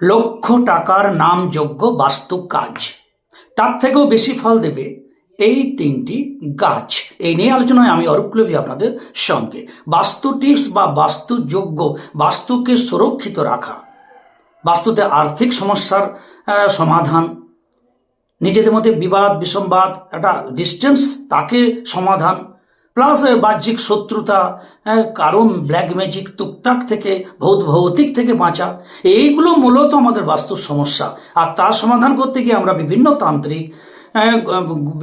লক্ষ টাকার নামযোগ্য বাস্তু কাজ। তার থেকেও বেশি ফল দেবে এই তিনটি গাছ। এই নিয়ে আলোচনায় আমি অরূপ অরূপলবী আপনাদের সঙ্গে। বাস্তু টিপস বা বাস্তুযোগ্য বাস্তুকে সুরক্ষিত রাখা, বাস্তুতে আর্থিক সমস্যার সমাধান, নিজেদের মধ্যে বিবাদ, বিসম্বাদ, একটা ডিস্টেন্স তাকে সমাধান প্লাস বাহ্যিক শত্রুতা কারণ ব্ল্যাক ম্যাজিক টুকটাক থেকে, ভৌত, ভৌতিক থেকে বাঁচা, এইগুলো মূলত আমাদের বাস্তুর সমস্যা। আর তার সমাধান করতে গিয়ে আমরা বিভিন্ন তান্ত্রিক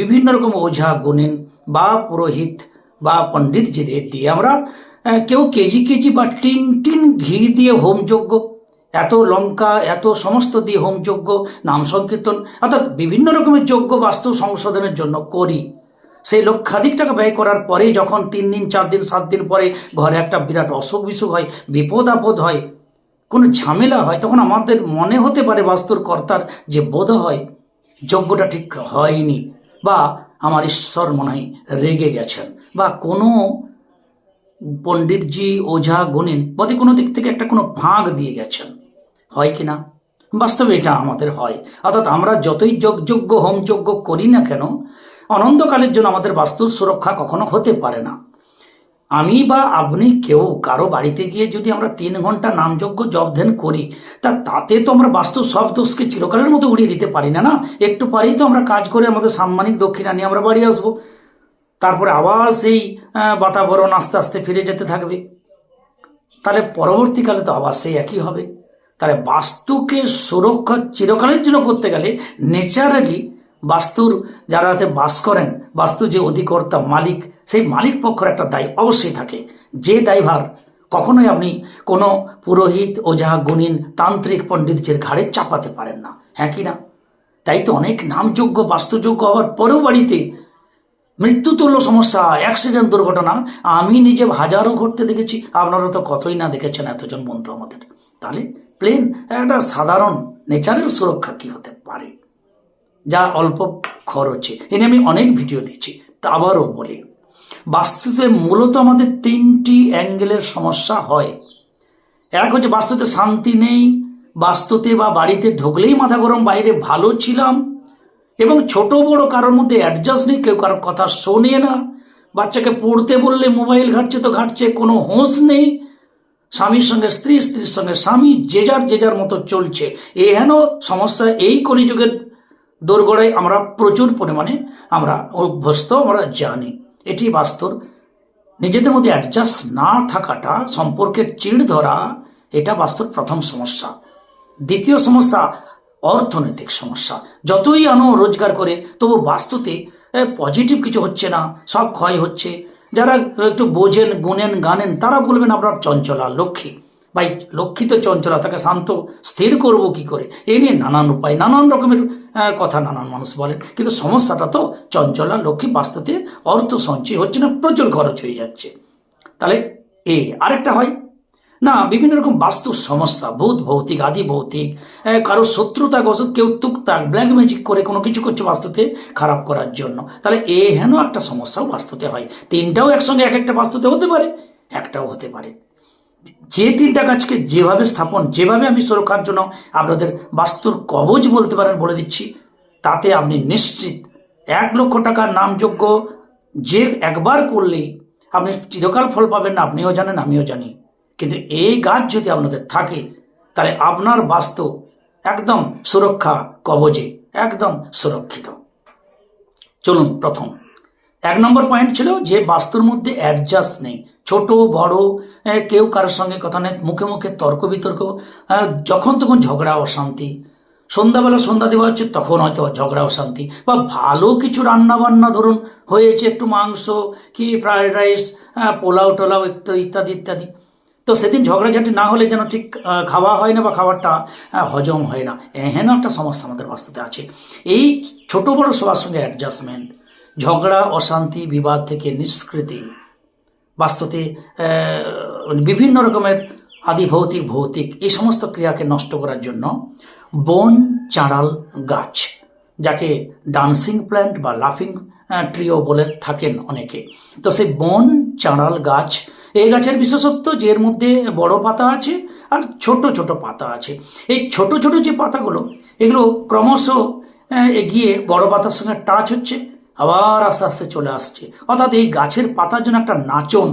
বিভিন্ন রকম ওঝা, গুণিন বা পুরোহিত বা পণ্ডিতজিদের দিয়ে আমরা কেউ কেজি কেজি বা টিন টিন ঘি দিয়ে হোমযজ্ঞ এত লঙ্কা, এত সমস্ত দিয়ে হোমযজ্ঞ নাম সংকীর্তন, অর্থাৎ বিভিন্ন রকমের যজ্ঞ বাস্তু সংশোধনের জন্য করি। সেই লক্ষাধিক টাকা ব্যয় করার পরে যখন তিন দিন, চার দিন, সাত দিন পরে ঘরে একটা বিরাট অসুখ বিসুখ হয়, বিপদ আপদ হয়, কোনো ঝামেলা হয়, তখন আমাদের মনে হতে পারে বাস্তুর কর্তার যে বোধ হয়, যজ্ঞটা ঠিক হয়নি বা আমার ঈশ্বর মনে হয় রেগে গেছেন বা কোনো পণ্ডিতজি, ওঝা গণিন বোধে কোনো দিক থেকে একটা কোনো ফাঁক দিয়ে গেছেন, হয় কি না? বাস্তবে এটা আমাদের হয়। অর্থাৎ আমরা যতই যোগ্য হোমযজ্ঞ করি না কেন অনন্তকালের জন্য আমাদের বাস্তুর সুরক্ষা কখনো হতে পারে না। আমি বা আপনি কেউ, কারও বাড়িতে গিয়ে যদি আমরা তিন ঘণ্টা নামযজ্ঞ জব ধ্যান করি, তা তাতে তো আমরা বাস্তু সব দোষকে চিরকালের মতো উড়িয়ে দিতে পারি না না? একটু পরেই তো আমরা কাজ করে আমাদের সাম্মানিক দক্ষিণা নিয়ে আমরা বাড়ি আসব। তারপরে আবার সেই বাতাবরণ আস্তে আস্তে ফিরে যেতে থাকবে। তাহলে পরবর্তীকালে তো আবার সেই একই হবে। তাহলে বাস্তুকে সুরক্ষা চিরকালের জন্য করতে গেলে নেচারালি বাস্তুর যারা বাস করেন, বাস্তু যে অধিকর্তা, মালিক, সেই মালিক পক্ষের একটা দায় অবশ্যই থাকে। যে দায়ভার কখনোই আপনি কোনো পুরোহিত ও ওঝা গুণিন, তান্ত্রিক পণ্ডিতদের ঘাড়ে চাপাতে পারেন না। হ্যাঁ কি না? তাই তো অনেক নামযোগ্য, বাস্তুযোগ্য হওয়ার পরেও বাড়িতে মৃত্যুতুল্য সমস্যা, অ্যাক্সিডেন্ট, দুর্ঘটনা, আমি নিজে হাজারও ঘটতে দেখেছি, আপনারা তো কতই না দেখেছেন এতজন বন্ধু আমাদের। তাহলে প্লেন একটা সাধারণ নেচারের সুরক্ষা কি হতে পারে? যা অল্প খরচে। এ নিয়ে আমি অনেক ভিডিও দিয়েছি, তা আবারও বলি। বাস্তুতে মূলত আমাদের তিনটি অ্যাঙ্গেলের সমস্যা হয়। এক হচ্ছে বাস্তুতে শান্তি নেই, বাস্তুতে বা বাড়িতে ঢুকলেই মাথা গরম, বাইরে ভালো ছিলাম, এবং ছোট বড় কারোর মধ্যে অ্যাডজাস্ট নেই, কেউ কারোর কথা শোনে না। বাচ্চাকে পড়তে বললে মোবাইল ঘাটছে তো ঘাটছে, কোনো হোঁশ নেই। স্বামীর সঙ্গে স্ত্রী, স্ত্রীর সঙ্গে স্বামী, যে যার যে যার মতো চলছে। এহেন সমস্যা, এই কলিযুগের দোরগোড়ায় আমরা প্রচুর পরিমাণে আমরা অভ্যস্ত, আমরা জানি। এটি বাস্তব। নিজেদের মধ্যে অ্যাডজাস্ট না থাকাটা সম্পর্কের চিড় ধরা, এটা বাস্তব প্রথম সমস্যা। দ্বিতীয় সমস্যা, অর্থনৈতিক সমস্যা। যতই আনো রোজগার করে, তবু বাস্তুতে পজিটিভ কিছু হচ্ছে না, সব ক্ষয় হচ্ছে। যারা একটু বোঝেন, গুনেন, গানেন, তারা বলবেন আপনার চঞ্চলা, লক্ষ্মী। ভাই লক্ষ্মী তো চঞ্চলা তাকে শান্ত, স্থির করব কি করে? এই নিয়ে নানান উপায়, নানান রকমের কথা নানান মানুষ বলেন। কিন্তু সমস্যাটা তো চঞ্চল চঞ্চলা লক্ষ্মী বাস্তুতে অর্থ সঞ্চয় হচ্ছে না, প্রচুর খরচ হয়ে যাচ্ছে। তাহলে এ, আরেকটা হয়। না, বিভিন্ন রকম বাস্তু সমস্যা, ভূত ভৌতিক, আদি ভৌতিক কারও শত্রুতা গসত, কেউ টুকটাক ব্ল্যাক ম্যাজিক করে কোনো কিছু করছে বাস্তুতে খারাপ করার জন্য। তাহলে এ হেন একটা সমস্যাও বাস্তুতে হয়। তিনটাও একসঙ্গে এক একটা বাস্তুতে হতে পারে, একটাও হতে পারে। যে তিনটা গাছকে যেভাবে স্থাপন, যেভাবে আমি সুরক্ষার জন্য আপনাদের বাস্তুর কবচ বলতে পারেন, বলে দিচ্ছি, তাতে আপনি নিশ্চিত। এক লক্ষ টাকার নামযোগ্য যে একবার করলেই আপনি চিরকাল ফল পাবেন না, আপনিও জানেন, আমিও জানি। কিন্তু এই গাছ যদি আপনাদের থাকে, তাহলে আপনার বাস্তু একদম সুরক্ষা কবজে, একদম সুরক্ষিত। চলুন প্রথম। এক নম্বর পয়েন্ট ছিল যে বাস্তুর মধ্যে অ্যাডজাস্ট নেই। ছোট, বড় কেউ কারোর সঙ্গে কথা নেই, মুখে মুখে তর্ক বিতর্ক যখন তখন ঝগড়া, অশান্তি। সন্ধ্যাবেলা সন্ধ্যা দেওয়া হচ্ছে, তখন হয়তো ঝগড়া, অশান্তি। বা ভালো কিছু রান্না বান্না ধরুন, হয়েছে একটু মাংস কি, ফ্রায়েড রাইস পোলাও টোলাও ইত্যাদি ইত্যাদি। তো সেদিন ঝগড়াঝাটি না হলে যেন ঠিক খাওয়া হয় না বা খাবারটা হজম হয় না। এহেন একটা সমস্যা আমাদের বাস্তুতে আছে। এই ছোট বড় সবার সঙ্গে অ্যাডজাস্টমেন্ট ঝগড়া, অশান্তি, বিবাদ থেকে নিষ্কৃতি। বাস্তুতে আহ, বিভিন্ন রকমের আদি ভৌতিক ভৌতিক এই সমস্ত ক্রিয়াকে নষ্ট করার জন্য বন চাঁড়াল গাছ যাকে ডান্সিং প্ল্যান্ট বা লাফিং ট্রিও বলে থাকেন অনেকে। তো সেই বন চাঁড়াল গাছ এই গাছের বিশেষত্ব যে এর মধ্যে বড় পাতা আছে আর ছোট ছোট পাতা আছে। এই ছোট ছোট যে পাতাগুলো এগুলো ক্রমশ এগিয়ে বড় পাতার সঙ্গে টাচ হচ্ছে। আবার আস্তে আস্তে চলে আসছে। অর্থাৎ এই গাছের পাতার জন্য একটা নাচন,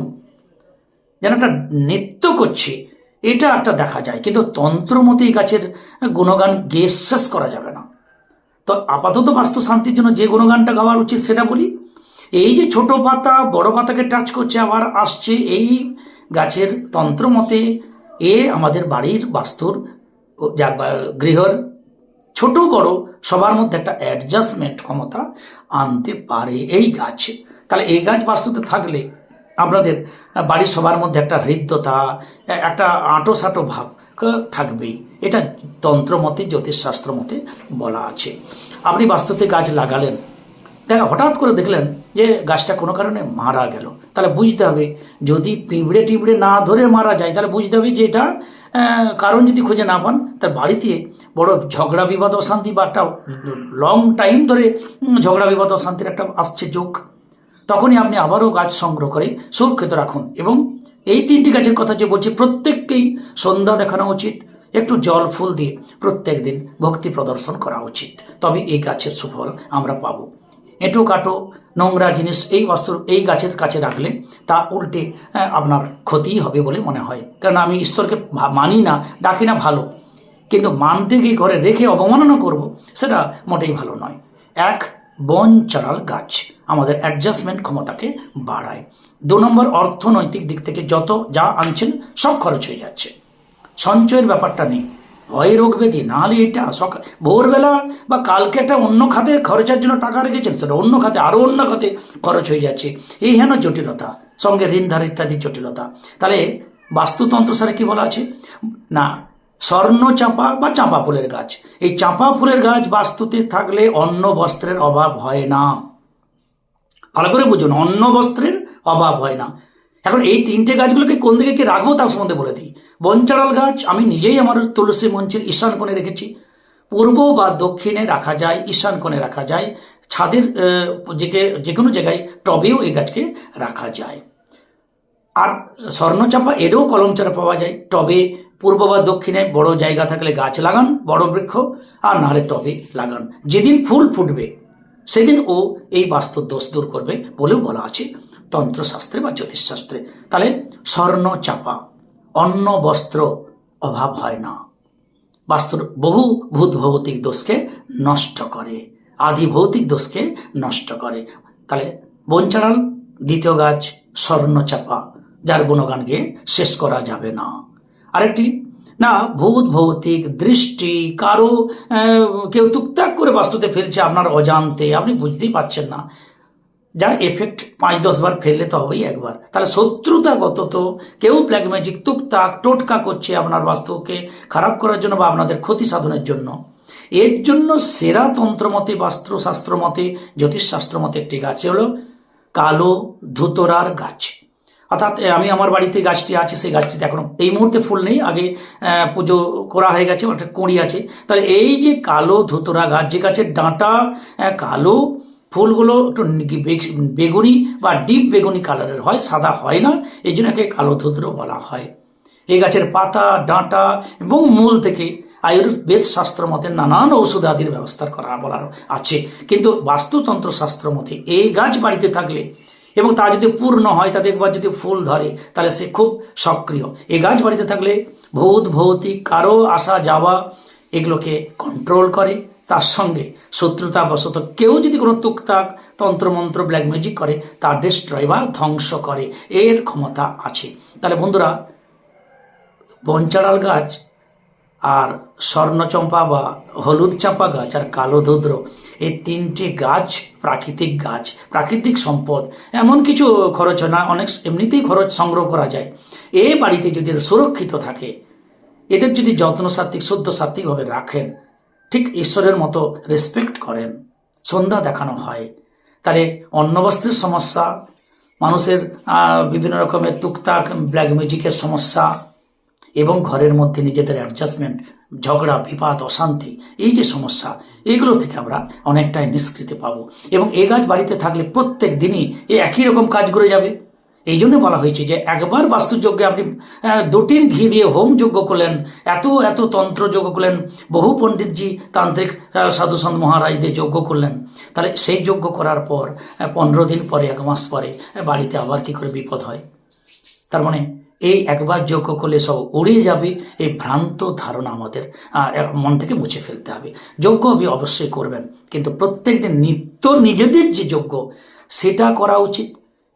যেন একটা নৃত্য করছে, এটা একটা দেখা যায়। কিন্তু তন্ত্রমতে এই গাছের গুণগান গেয়ে শেষ করা যাবে না। তো আপাতত বাস্তু শান্তির জন্য যে গুণগানটা গাওয়ার উচিত সেটা বলি। এই যে ছোট পাতা, বড় পাতাকে টাচ করছে, আবার আসছে এই গাছের তন্ত্রমতে এ আমাদের বাড়ির বাস্তুর যা, গৃহর ছোট বড় সবার মধ্যে একটা অ্যাডজাস্টমেন্ট ক্ষমতা আনতে পারে এই গাছ। তাহলে এই গাছ বাস্তুতে থাকলে আপনাদের বাড়ির সবার মধ্যে একটা হৃদ্যতা, একটা আঁটো সাঁটো ভাব থাকবেই। এটা তন্ত্রমতে জ্যোতিষশাস্ত্র মতে বলা আছে। আপনি বাস্তুতে গাছ লাগালেন, দেখা হঠাৎ করে দেখলেন যে গাছটা কোনো কারণে মারা গেল। তাহলে বুঝতে হবে। যদি পিঁপড়ে টিপড়ে না ধরে মারা যায়, তাহলে বুঝতে হবে যে এটা কারণ যদি খুঁজে না পান, তার বাড়িতে বড় ঝগড়া, বিবাদ, অশান্তি বা একটা লং টাইম ধরে ঝগড়া, বিবাদ, অশান্তির একটা আসছে যোগ। তখনই আপনি আবারও গাছ সংগ্রহ করে সুরক্ষিত রাখুন এবং এই তিনটি গাছের কথা যে বলছি, প্রত্যেককেই সন্ধ্যা দেখানো উচিত, একটু জল, ফুল দিয়ে প্রত্যেক দিন ভক্তি প্রদর্শন করা উচিত। তবে এই গাছের সুফল আমরা পাবো। এঁটো কাটো নোংরা জিনিস এই বস্তুর এই গাছের কাছে রাখলে তা উল্টে আপনার ক্ষতিই হবে বলে মনে হয়। কারণ আমি ঈশ্বরকে মানি না, ডাকি না ভালো। কিন্তু মানতে গিয়ে ঘরে রেখে অবমাননা করব, সেটা মোটেই ভালো নয়। এক, বন চারাল গাছ আমাদের অ্যাডজাস্টমেন্ট ক্ষমতাকে বাড়ায়। দু নম্বর, অর্থনৈতিক দিক থেকে যত যা আনছেন সব খরচ হয়ে যাচ্ছে। সঞ্চয়ের ব্যাপারটা নেই। হয় রোগ ব্যাধি নাহলে এটা সকাল ভোরবেলা বা কালকে একটা অন্য খাতে খরচের জন্য টাকা রেখেছেন, সেটা অন্য খাতে আরও অন্য খাতে খরচ হয়ে যাচ্ছে। এই হেন জটিলতা, সঙ্গে ঋণধার ইত্যাদি জটিলতা। তাহলে বাস্তুতন্ত্র সারে কি বলা আছে? না, স্বর্ণ চাঁপা বা চাঁপা ফুলের গাছ। এই চাঁপা ফুলের গাছ বাস্তুতে থাকলে অন্ন বস্ত্রের অভাব হয় না। ভালো করে বুঝুন, অন্ন বস্ত্রের অভাব হয় না। এখন এই তিনটে গাছগুলোকে কোন দিকে কি রাখব তার সম্বন্ধে বলে দিই। বনচারাল গাছ আমি নিজেই আমার তুলসী মঞ্চের ঈশান কোণে রেখেছি। পূর্ব বা দক্ষিণে রাখা যায়, ঈশান কোণে রাখা যায়। ছাদের যে যে কোনো জায়গায় টবেও এই গাছকে রাখা যায়। আর স্বর্ণচাপা এরও কলম চারা পাওয়া যায়। টবে পূর্ব বা দক্ষিণে বড় জায়গা থাকলে গাছ লাগান, বড় বৃক্ষ, আর নাহলে টবে লাগান। যেদিন ফুল ফুটবে সেদিন ও এই বাস্তুর দোষ দূর করবে বলেও বলা আছে তন্ত্রশাস্ত্রে বা জ্যোতিষশাস্ত্রে। তাহলে স্বর্ণ চাপা, অন্ন, বস্ত্র অভাব হয় না। বাস্তুর বহু ভূত ভৌতিক দোষকে নষ্ট করে আদি ভৌতিক দোষকে নষ্ট করে। তাহলে বনচারাল দ্বিতীয় গাছ স্বর্ণচাপা যার গুণগান গিয়ে শেষ করা যাবে না। আরেকটি না, ভূত ভৌতিক দৃষ্টি কারও কেউ টুকটাক করে বাস্তুতে ফেলছে আপনার অজান্তে, আপনি বুঝতেই পারছেন না। যার এফেক্ট পাঁচ, দশ বার ফেললে তো হবেই একবার। তাহলে শত্রুতাগত তো কেউ ব্ল্যাক ম্যাজিক টুকটাক টোটকা করছে আপনার বাস্তুকে খারাপ করার জন্য বা আপনাদের ক্ষতি সাধনের জন্য। এর জন্য সেরা তন্ত্রমতে বাস্তুশাস্ত্র মতে, জ্যোতিষশাস্ত্র মতে একটি গাছ হলো কালো ধুতরার গাছ। অর্থাৎ আমি আমার বাড়িতে গাছটি আছে, সেই গাছটিতে এখনও, এই মুহূর্তে ফুল নেই, আগে পুজো করা হয়ে গেছে একটা কুঁড়ি আছে। তাহলে এই যে কালো ধুতরা গাছ, যে গাছের ডাঁটা কালো ফুলগুলো একটু বেগুনি বা ডিপ বেগুনি কালারের হয়, সাদা হয় না, এই জন্য একে কালো ধুতরো বলা হয়। এই গাছের পাতা, ডাঁটা এবং মূল থেকে আয়ুর্বেদ শাস্ত্র মতে নানান ঔষধাদির ব্যবস্থা করা বলার আছে। কিন্তু বাস্তুতন্ত্র শাস্ত্র মতে এই গাছ বাড়িতে থাকলে এবং তা যদি পূর্ণ হয় তাতে একবার যদি ফুল ধরে, তাহলে সে খুব সক্রিয়। এই গাছ বাড়িতে থাকলে ভূত, ভৌতিক কারও আসা যাওয়া এগুলোকে কন্ট্রোল করে। তার সঙ্গে শত্রুতা বশত কেউ যদি কোনো টুকটাক তন্ত্রমন্ত্র ব্ল্যাক ম্যাজিক করে, তা ডিস্ট্রয় বা ধ্বংস করে। এর ক্ষমতা আছে। তাহলে বন্ধুরা বনচাড়াল গাছ আর স্বর্ণচম্পা বা হলুদ চাঁপা গাছ আর কালো ধুদ্র, এই তিনটি গাছ প্রাকৃতিক গাছ, প্রাকৃতিক সম্পদ। এমন কিছু খরচ না, অনেক এমনিতেই খরচ সংগ্রহ করা যায়। এই বাড়িতে যদি সুরক্ষিত থাকে, এদের যদি যত্ন সাত্বিক শুদ্ধ সাত্বিকভাবে রাখেন, ঠিক ঈশ্বরের মতো রেসপেক্ট করেন, সন্ধ্যা দেখানো হয়। তাহলে অন্নবস্ত্রের সমস্যা, মানুষের বিভিন্ন রকমের টুকটাক ব্ল্যাক মিউজিকের সমস্যা এবং ঘরের মধ্যে নিজেদের অ্যাডজাস্টমেন্ট ঝগড়া বিবাদ অশান্তি এই যে সমস্যা এগুলো থেকে আমরা অনেকটাই নিষ্কৃতি পাবো। এবং এই গাছ বাড়িতে থাকলে প্রত্যেক দিনই এই একই রকম কাজ করে যাবে। এই জন্য বলা হয়েছে যে একবার বাস্তুযজ্ঞে আপনি দুটির ঘি দিয়ে হোম যজ্ঞ করলেন এত এত তন্ত্র যজ্ঞ করলেন বহু পণ্ডিতজি তান্ত্রিক আহ, সাধু সন্ত মহারাজদের যজ্ঞ করলেন। তাহলে সেই যজ্ঞ করার পর পনেরো দিন পরে এক মাস পরে বাড়িতে আবার কি করে বিপদ হয়? তার মানে এই একবার যোগ্য করলে সব উড়িয়ে যাবে, এই ভ্রান্ত ধারণা আমাদের মন থেকে মুছে ফেলতে হবে। যোগ্য হবে অবশ্যই করবেন, কিন্তু প্রত্যেকদিন নিত্য নিজেদের যে যোগ্য সেটা করা উচিত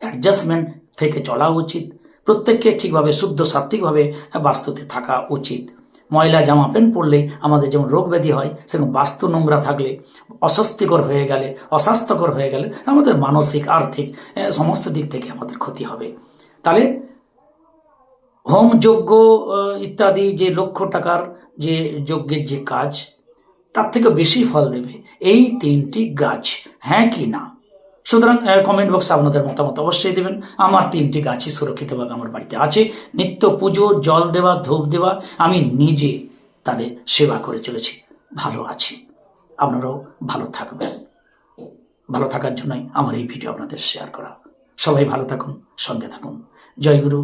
অ্যাডজাস্টমেন্ট থেকে চলা উচিত, প্রত্যেককে ঠিকভাবে, শুদ্ধ সাত্ত্বিকভাবে বাস্তুতে থাকা উচিত। ময়লা জামা প্যান্ট পরলে আমাদের যেমন রোগ ব্যাধি হয়, সেরকম বাস্তু নোংরা থাকলে অস্বস্তিকর হয়ে গেলে, অস্বাস্থ্যকর হয়ে গেলে আমাদের মানসিক, আর্থিক সমস্ত দিক থেকে আমাদের ক্ষতি হবে। তাহলে হোম যজ্ঞ ইত্যাদি যে লক্ষ টাকার যে যজ্ঞের যে কাজ, তার থেকে বেশি ফল দেবে। এই তিনটি গাছ হ্যাঁ কি না? সুতরাং কমেন্ট বক্সে আপনাদের মতামত অবশ্যই দেবেন। আমার তিনটি গাছই সুরক্ষিতভাবে আমার বাড়িতে আছে। নিত্য পুজো, জল দেওয়া, ধূপ দেওয়া, আমি নিজে তাদের সেবা করে চলেছি। ভালো আছি। আপনারাও ভালো থাকবেন। ভালো থাকার জন্যই আমার এই ভিডিও আপনাদের শেয়ার করা। সবাই ভালো থাকুন, সঙ্গে থাকুন। জয় গুরু।